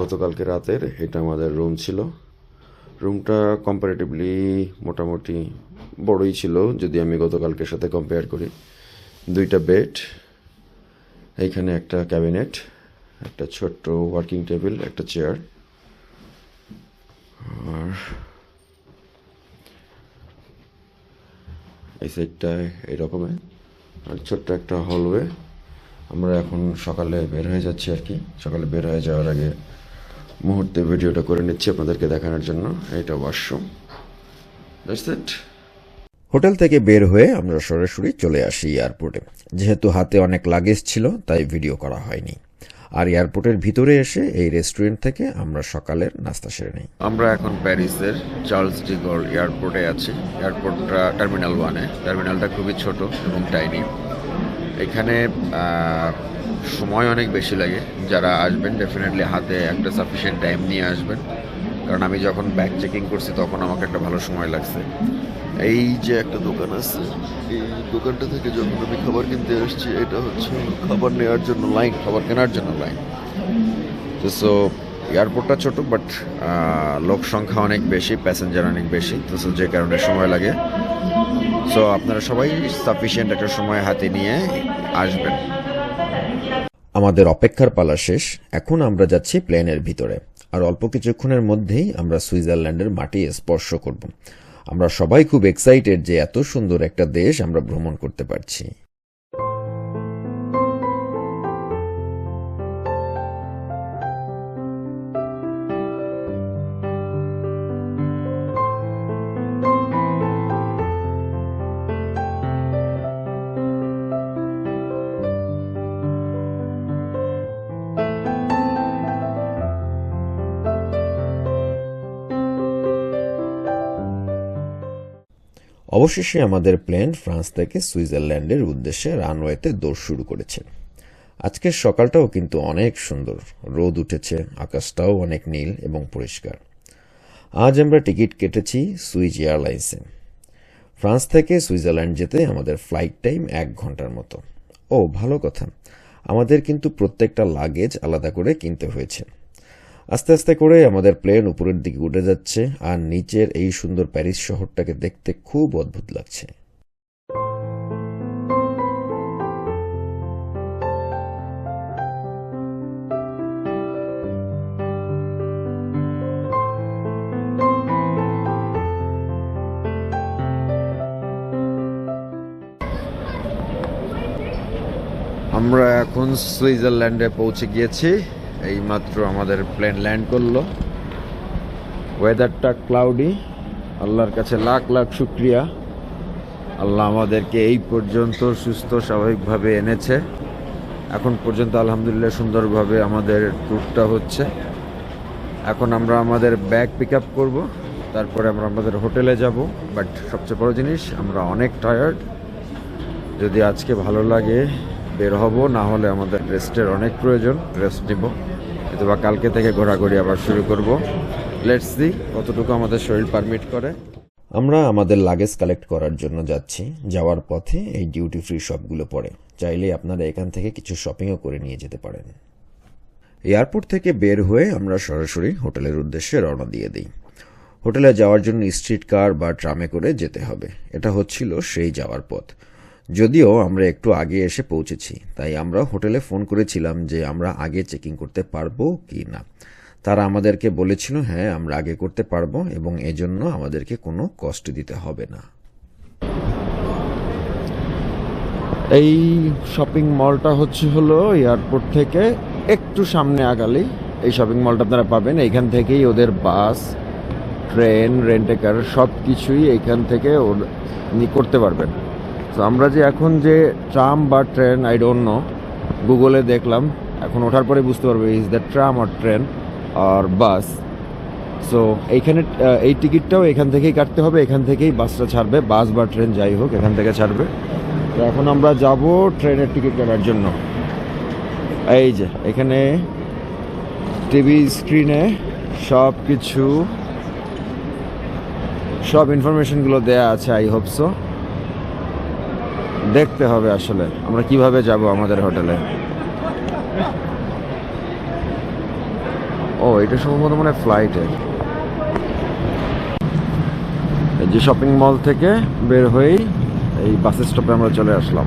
গতকালকে রাতের এটা আমাদের রুম ছিল। রুমটা কম্পারেটিভলি মোটামুটি বড়ই ছিল, যদি আমি গতকালকের সাথে কম্পেয়ার করি। দুইটা বেড এইখানে একটা ক্যাবিনেট একটা ছোট্ট ওয়ার্কিং টেবিল একটা চেয়ার আর এই সাইডটা এইরকমের আর ছোট্ট একটা হলওয়ে আমরা এখন সকালে বের হয়ে যাচ্ছি আর কি। সকালে বের হয়ে যাওয়ার আগে মুহূর্তে ভিডিওটা করে নিচ্ছি আপনাদেরকে দেখানোর জন্য। এটা ওয়াশরুম দ্যাটস ইট হোটেল থেকে বের হয়ে আমরা সরাসরি চলে আসি এয়ারপোর্টে। যেহেতু হাতে অনেক লাগেজ ছিল তাই ভিডিও করা হয়নি। আর এয়ারপোর্টের ভিতরে এসে এই রেস্টুরেন্ট থেকে আমরা সকালের নাস্তা সেরে নিই। আমরা এখন প্যারিসের চার্লস ডিগল এয়ারপোর্টে আছি। এয়ারপোর্টটা টার্মিনাল ওয়ানে। টার্মিনালটা খুবই ছোট এবং টাইনি এখানে সময় অনেক বেশি লাগে। যারা আসবেন ডেফিনেটলি হাতে একটা সাফিসিয়েন্ট টাইম নিয়ে আসবেন। কারণ আমি যখন ব্যাগ চেকিং করছি, তখন আমাকে একটা ভালো সময় লাগছে। এই যে একটা দোকান আছে, এই দোকানটা থেকে যখন আমি খাবার কিনতে আসছি, এটা হচ্ছে খাবার নেওয়ার জন্য লাইন খাবার কেনার জন্য লাইন তো সো এয়ারপোর্টটা ছোট বাট লোক সংখ্যা অনেক বেশি প্যাসেঞ্জার অনেক বেশি, তো so যে কারণে সময় লাগে। সো আপনারা সবাই সাফিসিয়েন্ট একটা সময় হাতে নিয়ে আসবেন। আমাদের অপেক্ষার পালা শেষ। এখন আমরা যাচ্ছি প্লেনের ভিতরে। আর অল্প কিছুক্ষণের মধ্যেই আমরা সুইজারল্যান্ডের মাটি স্পর্শ করব। আমরা সবাই খুব এক্সাইটেড যে এত সুন্দর একটা দেশ আমরা ভ্রমণ করতে পারছি। অবশেষে আমাদের প্লেন ফ্রান্স থেকে সুইজারল্যান্ডের উদ্দেশ্যে রানওয়েতে দৌড় শুরু করেছে। আজকের সকালটাও কিন্তু অনেক সুন্দর। রোদ উঠেছে, আকাশটাও অনেক নীল এবং পরিষ্কার। আজ আমরা টিকিট কেটেছি সুইজ এয়ারলাইন্সে। ফ্রান্স থেকে সুইজারল্যান্ড যেতে আমাদের ফ্লাইট টাইম এক ঘণ্টার মতো। ও, ভালো কথা। আমাদের কিন্তু প্রত্যেকটা লাগেজ আলাদা করে কিনতে হয়েছে। আস্তে আস্তে করে আমাদের প্লেন উপরের দিকে উঠে যাচ্ছে আর নিচের এই সুন্দর প্যারিস শহরটাকে দেখতে খুব অদ্ভুত লাগছে। আমরা এখন সুইজারল্যান্ডে পৌঁছে গিয়েছি। এইমাত্র আমাদের প্লেন ল্যান্ড করল। ওয়েদারটা ক্লাউডি আল্লাহর কাছে লাখ লাখ শুক্রিয়া। আল্লাহ আমাদেরকে এই পর্যন্ত সুস্থ, স্বাভাবিকভাবে এনেছে। এখন পর্যন্ত আলহামদুলিল্লাহ সুন্দরভাবে আমাদের ট্যুরটা হচ্ছে। এখন আমরা আমাদের ব্যাগ পিক আপ করব, তারপরে আমরা আমাদের হোটেলে যাব। বাট সবচেয়ে বড় জিনিস, আমরা অনেক টায়ার্ড যদি আজকে ভালো লাগে বের হব, না হলে আমাদের রেস্টের অনেক প্রয়োজন। রেস্ট নিব। অথবা কালকে থেকে ঘোরাঘুরি আবার শুরু করব। লেটস সি কতটুকু আমাদের শরীর পারমিট করে। আমরা আমাদের লাগেজ কালেক্ট করার জন্য যাচ্ছি। যাওয়ার পথে এই ডিউটি ফ্রি শপগুলো পড়ে। চাইলে আপনারা এখান থেকে কিছু শপিংও করে নিয়ে যেতে পারেন। এয়ারপোর্ট থেকে বের হয়ে আমরা সরাসরি হোটেলের উদ্দেশ্যে রওনা দিয়ে দিই। হোটেলে যাওয়ার জন্য স্ট্রিট কার বা ট্রামে করে যেতে হবে। এটা হচ্ছিল সেই যাওয়ার পথ। যদিও আমরা একটু আগে এসে পৌঁছেছি, তাই আমরা হোটেলে ফোন করেছিলাম যে আমরা আগে চেকিং করতে পারব কি না। তারা আমাদেরকে বলেছিল হ্যাঁ আমরা আগে করতে পারব এবং এজন্য আমাদেরকে কোনো কষ্ট দিতে হবে না। এই শপিং মলটা হচ্ছে হলো এয়ারপোর্ট থেকে একটু সামনে আগালি এই শপিং মলটা আপনারা পাবেন। এইখান থেকেই ওদের বাস, ট্রেন রেন্টেকার সব কিছুই এইখান থেকে আপনি করতে পারবেন। তো আমরা যে এখন যে ট্রাম বা ট্রেন আই ডোন্ট নো গুগলে দেখলাম, এখন ওঠার পরে বুঝতে পারবে ইজ দ্য ট্রাম আর ট্রেন আর বাস সো এইখানে এই টিকিটটাও এখান থেকেই কাটতে হবে, এখান থেকেই বাসটা ছাড়বে বাস বা ট্রেন যাই হোক, এখান থেকে ছাড়বে। তো এখন আমরা যাব ট্রেনের টিকিট কাটার জন্য। এই যে, এখানে টিভি স্ক্রিনে সব কিছু সব ইনফরমেশনগুলো দেয়া আছে আই হোপ সো দেখতে হবে আসলে। আমরা কীভাবে যাব আমাদের হোটেলে? ও, এটা সম্ভবত মানে ফ্লাইটে এই যে শপিং মল থেকে বের হয়েই এই বাস স্টপে আমরা চলে আসলাম।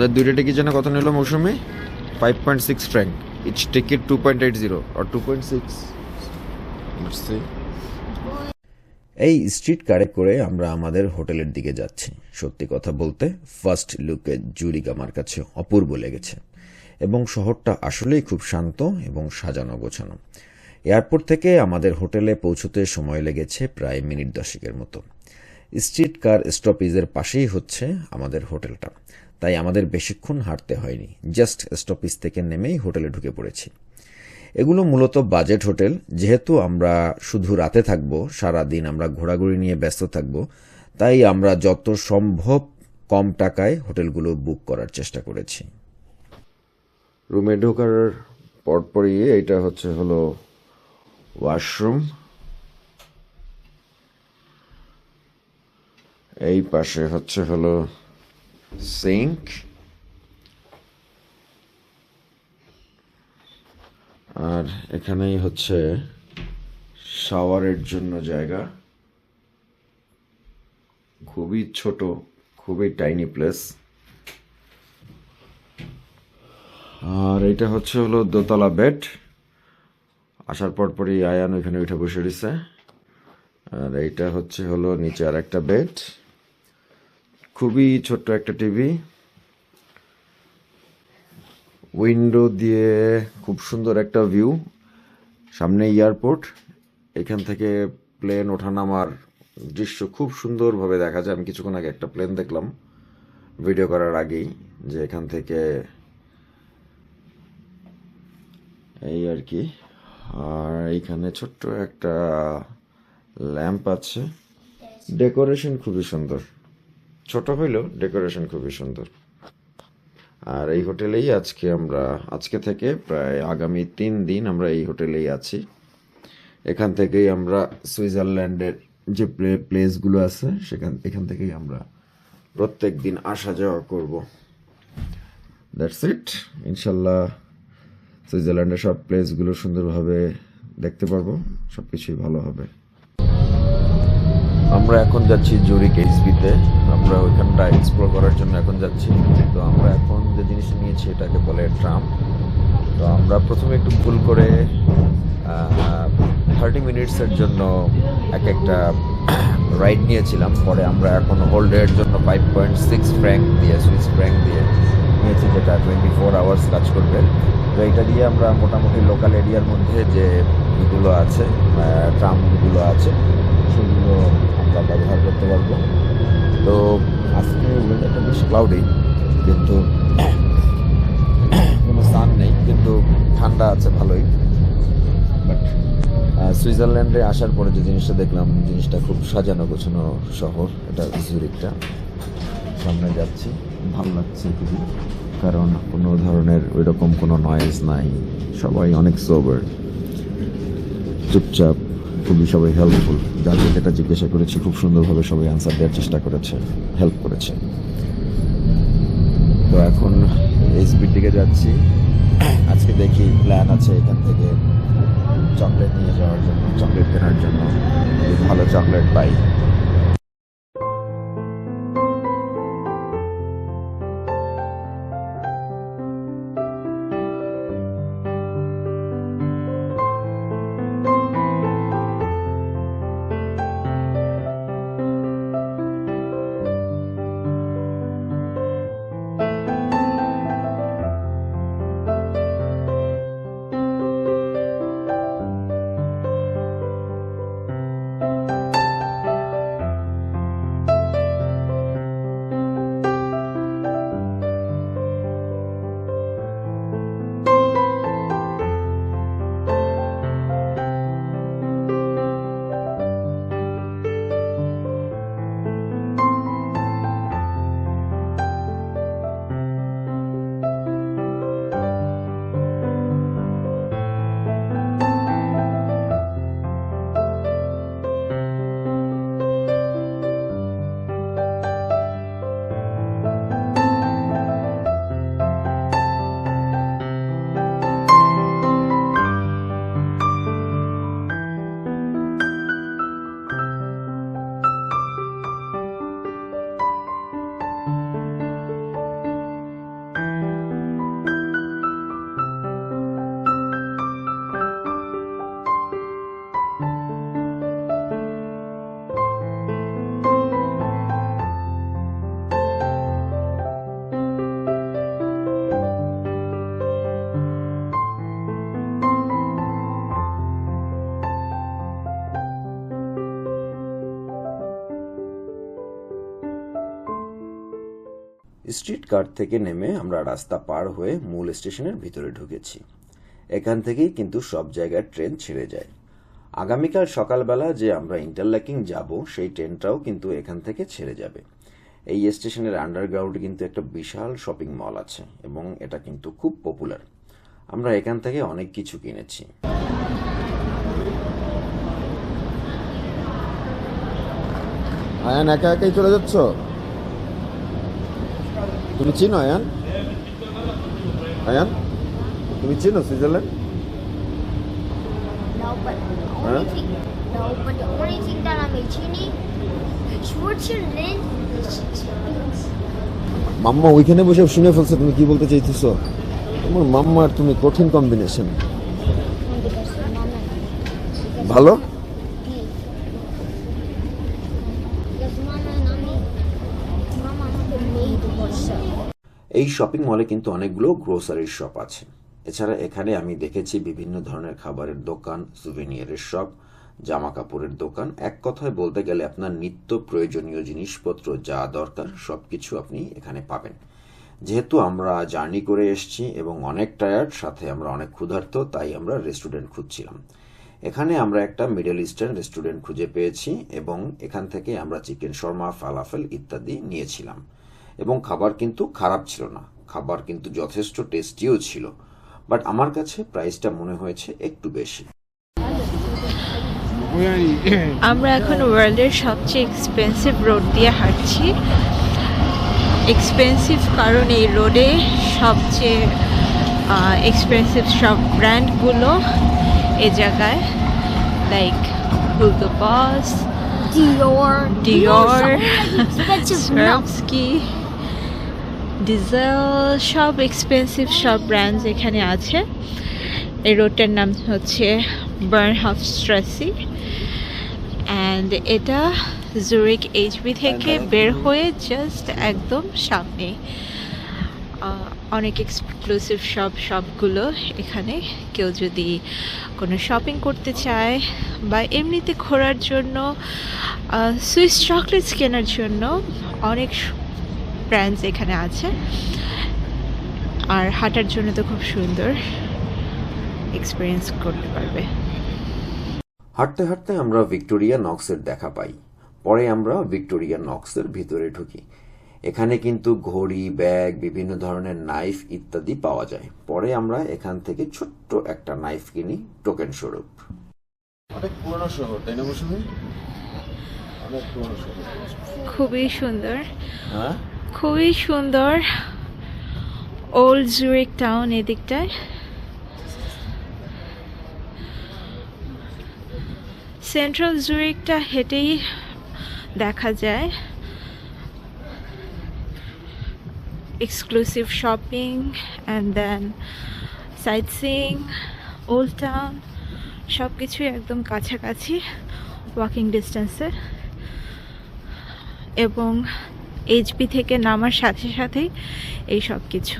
আমাদের দুইটা টিকিট যেন কত নিল Mousumi? Five point six franc each ticket two point eight zero আর টু পয়েন্ট সিক্স এই স্ট্রিট কারে করে আমরা আমাদের হোটেলের দিকে যাচ্ছি। সত্যি কথা বলতে ফার্স্ট লুকে জুরিক আমার কাছে অপূর্ব লেগেছে। এবং শহরটা আসলেই খুব শান্ত এবং সাজানো গোছানো। এয়ারপোর্ট থেকে আমাদের হোটেলে পৌঁছতে সময় লেগেছে প্রায় মিনিট দশেকের মতো। স্ট্রিট কার স্টপেজের পাশেই হচ্ছে আমাদের হোটেলটা। তাই আমাদের বেশিক্ষণ হাঁটতে হয়নি। জাস্ট স্টপেজ থেকে নেমেই হোটেলে ঢুকে পড়েছি। এগুলো মূলত বাজেট হোটেল। যেহেতু আমরা শুধু রাতে থাকব, সারা দিন আমরা ঘোরাঘুরি নিয়ে ব্যস্ত থাকব, তাই আমরা যত সম্ভব কম টাকায় হোটেলগুলো বুক করার চেষ্টা করেছি। রুমে ঢোকার পরপরই এটা হচ্ছে হলো ওয়াশরুম। এই পাশে হচ্ছে হলো সিঙ্ক আর এখানেই হচ্ছে শাওয়ারের জন্য জায়গা। খুবই ছোট, খুবই টাইনি প্লেস আর এটা হচ্ছে হলো দোতলা বেড আসার পর পরই আয়ান ওইখানে উঠে বসে রয়েছে। আর এইটা হচ্ছে হলো নিচে আর একটা বেড খুবই ছোট্ট একটা টিভি। উইন্ডো দিয়ে খুব সুন্দর একটা ভিউ। সামনে এয়ারপোর্ট। এখান থেকে প্লেন ওঠানামার দৃশ্য খুব সুন্দরভাবে দেখা যায়। আমি কিছুক্ষণ আগে একটা প্লেন দেখলাম ভিডিও করার আগেই যে এখান থেকে এই আর কি। আর এইখানে ছোট্ট একটা ল্যাম্প আছে। ডেকোরেশন খুবই সুন্দর। ছোট হইলেও ডেকোরেশন খুবই সুন্দর। আর এই হোটেলেই আজকে আমরা, আজকে থেকে প্রায় আগামী তিন দিন আমরা এই হোটেলেই আছি। এখান থেকেই আমরা সুইজারল্যান্ডের যে প্লে, প্লেসগুলো আছে, সেখান, এখান থেকেই আমরা প্রত্যেক দিন আসা যাওয়া করব। দ্যাটস ইট ইনশাল্লাহ সুইজারল্যান্ডের সব প্লেসগুলো সুন্দরভাবে দেখতে পারব সব কিছুই ভালো হবে। আমরা এখন যাচ্ছি জুরিক এইচবিতে আমরা ওইখানটা এক্সপ্লোর করার জন্য এখন যাচ্ছি। তো আমরা এখন যে জিনিস নিয়েছি এটাকে বলে ট্রাম তো আমরা প্রথমে একটু ভুল করে থার্টি মিনিটসের জন্য এক একটা রাইড নিয়েছিলাম। পরে আমরা এখন হোল্ডের জন্য ফাইভ পয়েন্ট সিক্স ফ্র্যাঙ্ক দিয়ে সুইস ফ্র্যাঙ্ক দিয়ে নিয়েছি, যেটা টোয়েন্টি ফোর আওয়ার্স কাজ করবে। তো এটা দিয়ে আমরা মোটামুটি লোকাল এরিয়ার মধ্যে যে ইগুলো আছে ট্রামগুলো আছে, সেগুলো আমরা ব্যবহার করতে পারব। তো আজকে ওয়েদারটা বেশ ক্লাউডি কিন্তু কোনো সান নেই, কিন্তু ঠান্ডা আছে ভালোই। বাট সুইজারল্যান্ডে আসার পরে যে জিনিসটা দেখলাম, জিনিসটা খুব সাজানো গোছানো শহর, এটা জুরিকটা সামনে যাচ্ছি, ভালো লাগছে খুবই, কারণ কোনো ধরনের ওই রকম কোনো নয়েজ নাই, সবাই অনেক সোবার চুপচাপ। খুবই সবাই হেল্পফুল যাকে যেটা জিজ্ঞাসা করেছি, খুব সুন্দরভাবে সবাই আনসার দেওয়ার চেষ্টা করেছে হেল্প করেছে। তো এখন এসবির দিকে যাচ্ছি। আজকে দেখি প্ল্যান আছে এখান থেকে চকলেট নিয়ে যাওয়ার জন্য চকলেট কেনার জন্য। ভালো চকলেট পাই। স্ট্রিট কার থেকে নেমে আমরা রাস্তা পার হয়ে মূল স্টেশনের ভিতরে ঢুকেছি। এখান থেকেই কিন্তু সব জায়গায় ট্রেন ছেড়ে যায়। আগামীকাল সকালবেলা যে আমরা ইন্টারল্যাকিং যাব, সেই ট্রেনটাও কিন্তু এখান থেকে ছেড়ে যাবে। এই স্টেশনের আন্ডারগ্রাউন্ড কিন্তু একটা বিশাল শপিং মল আছে এবং এটা কিন্তু খুব পপুলার। আমরা এখান থেকে অনেক কিছু কিনেছি। আয়ান, একা একাই চলে যাচ্ছ? তুমি চিনো আয়ান? আয়ান? তুমি চিনো সুইজারল্যান্ড? হ্যাঁ? মাম্মা ওইখানে বসে শুনে ফেলছে তুমি কি বলতে চাইতেছ? তোমার মাম্মা তুমি কঠিন কম্বিনেশন ভালো? এই শপিং মলে কিন্তু অনেকগুলো গ্রোসারির শপ আছে। এছাড়া এখানে আমি দেখেছি বিভিন্ন ধরনের খাবারের দোকান সুভেনিয়ারের শপ জামা কাপড়ের দোকান। এক কথায় বলতে গেলে আপনার নিত্য প্রয়োজনীয় জিনিসপত্র যা দরকার, সবকিছু আপনি এখানে পাবেন। যেহেতু আমরা জার্নি করে এসেছি এবং অনেক টায়ার্ড সাথে আমরা অনেক ক্ষুধার্ত, তাই আমরা রেস্টুরেন্ট খুঁজছিলাম। এখানে আমরা একটা মিডল ইস্টার্ন রেস্টুরেন্ট খুঁজে পেয়েছি এবং এখান থেকে আমরা চিকেন শর্মা, ফালাফেল ইত্যাদি নিয়েছিলাম। এবং খাবার কিন্তু খারাপ ছিল না খাবার কিন্তু যথেষ্ট টেস্টিও ছিল বাট আমার কাছে প্রাইসটা মনে হয়েছে একটু বেশি আমরা এখন ওয়ার্ল্ডের সবচেয়ে এক্সপেন্সিভ রোড দিয়ে হাঁটছি এক্সপেন্সিভ কারণ এই রোডে সবচেয়ে এক্সপেন্সিভ সব ব্র্যান্ডগুলো এ জায়গায় like Hugo Boss Dior. Dior. Expensive milk. Swarovski Diesel সব এক্সপেন্সিভ সব ব্র্যান্ডস এখানে আছে। এই রোডটার নাম হচ্ছে বার্নহাফ স্ট্রেসি অ্যান্ড এটা জুরিক এইচবি থেকে বের হয়ে জাস্ট একদম সামনে। অনেক এক্সক্লুসিভ সব শপগুলো এখানে। কেউ যদি কোনো শপিং করতে চায় বা এমনিতে ঘোরার জন্য সুইস চকলেটস কেনার জন্য অনেক ব্র্যান্ডস এখানে আছে। আর হাঁটার জন্য তো খুব সুন্দর এক্সপিরিয়েন্স করতে পারবে। হাঁটতে হাঁটতে আমরা ভিক্টোরিয়া নক্সের দেখা পাই। পরে আমরা ভিক্টোরিয়া নক্সের ভিতরে ঢুকি। এখানে কিন্তু ঘড়ি ব্যাগ বিভিন্ন ধরনের নাইফ ইত্যাদি পাওয়া যায়। পরে আমরা এখান থেকে ছোট্ট একটা নাইফ কিনি টোকেন স্বরূপ। অনেক পুরনো শহর তাই না অনেক খুবই সুন্দর। হ্যাঁ? খুবই সুন্দর ওল্ড জুরিক টাউন এদিকটায়। সেন্ট্রাল জুরিকটা হেঁটেই দেখা যায়। Exclusive shopping and then sightseeing old town সব কিছুই একদম কাছাকাছি ওয়াকিং ডিস্টেন্সে এবং এইচপি থেকে নামার সাথে সাথেই এই সব কিছু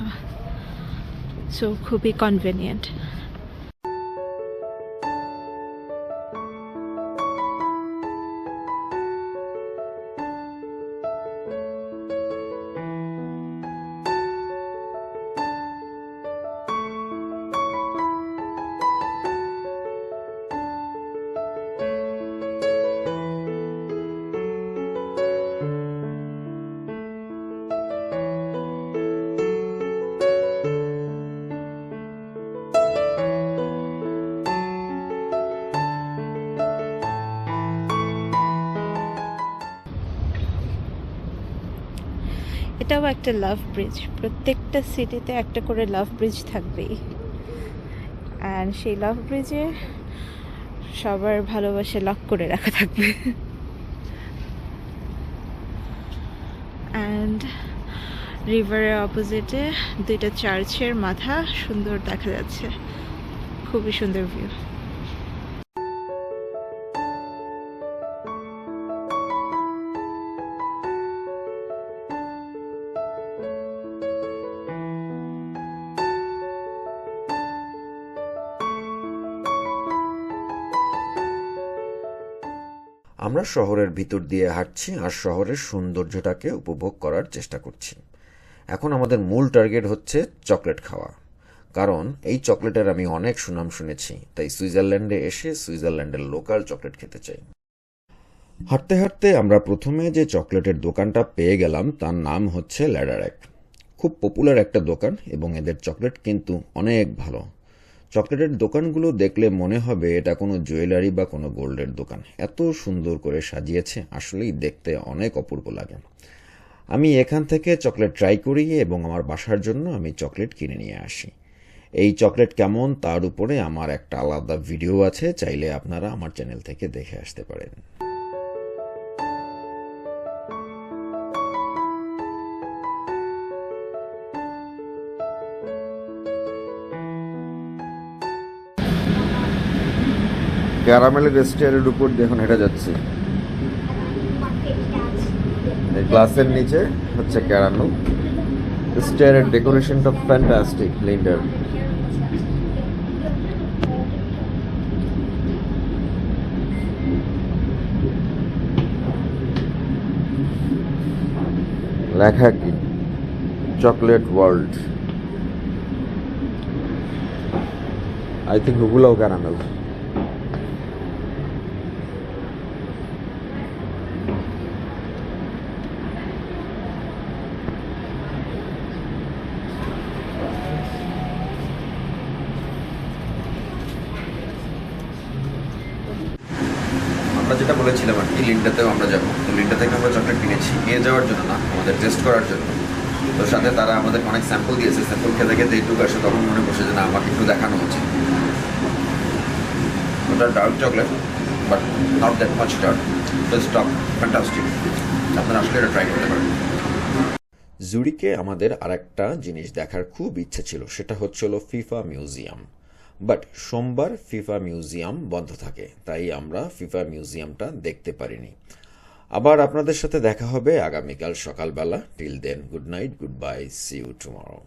সো খুবই কনভেনিয়েন্ট এটাও একটা লাভ ব্রিজ প্রত্যেকটা সিটিতে একটা করে লাভ ব্রিজ থাকবেই। অ্যান্ড সেই লাভ ব্রিজে সবার ভালোবাসা লক করে রাখা থাকবে। অ্যান্ড রিভারের অপোজিটে দুইটা চার্চের মাথা সুন্দর দেখা যাচ্ছে। খুবই সুন্দর ভিউ আমরা শহরের ভিতর দিয়ে হাঁটছি আর শহরের সৌন্দর্যটাকে উপভোগ করার চেষ্টা করছি। এখন আমাদের মূল টার্গেট হচ্ছে চকলেট খাওয়া। কারণ এই চকলেটের আমি অনেক সুনাম শুনেছি, তাই সুইজারল্যান্ডে এসে সুইজারল্যান্ডের লোকাল চকলেট খেতে চাই। হাঁটতে হাঁটতে আমরা প্রথমে যে চকলেটের দোকানটা পেয়ে গেলাম, তার নাম হচ্ছে ল্যাডারেক। খুব পপুলার একটা দোকান এবং এদের চকলেট কিন্তু অনেক ভালো। চকলেটের দোকানগুলো দেখলে মনে হবে এটা কোনো জুয়েলারি বা কোনো গোল্ডের দোকান। এত সুন্দর করে সাজিয়েছে, আসলেই দেখতে অনেক অপূর্ব লাগে। আমি এখান থেকে চকলেট ট্রাই করি এবং আমার বাসার জন্য আমি চকলেট কিনে নিয়ে আসি। এই চকলেট কেমন তার উপরে আমার একটা আলাদা ভিডিও আছে, চাইলে আপনারা আমার চ্যানেল থেকে দেখে আসতে পারেন। ক্যারামেলের স্টেয়ারের উপর দেখুন হেঁটে যাচ্ছি। গ্লাসের নিচে হচ্ছে ক্যারামেল। স্টেয়ারের ডেকোরেশনটা ফ্যান্টাস্টিক, লিন্ডার। লেখা কি? Chocolate world. আই থিঙ্ক ওগুলোও ক্যারামেল আমরা যেটা বলেছিলাম আর কি লিনটাতেও আমরা যাব। তো লিনটা থেকে আমরা চকলেট কিনেছি। নিয়ে যাওয়ার জন্য না, আমাদের টেস্ট করার জন্য। তো সাথে তারা আমাদের অনেক স্যাম্পল দিয়েছে স্যাম্পল খেতে খেতে এইটুকু আসে তখন মনে করছে যে না, আমাকে একটু দেখানো উচিত। ওটা dark chocolate but not that much dark just top fantastic আপনারা আসলে এটা ট্রাই করতে পারেন। জুরিকে আমাদের আরেকটা জিনিস দেখার খুব ইচ্ছে ছিল, সেটা হচ্ছিল ফিফা মিউজিয়াম বাট সোমবার ফিফা মিউজিয়াম বন্ধ থাকে, তাই আমরা ফিফা মিউজিয়ামটা দেখতে পারিনি। আবার আপনাদের সাথে দেখা হবে আগামীকাল সকালবেলা। Till then good night good bye see you tomorrow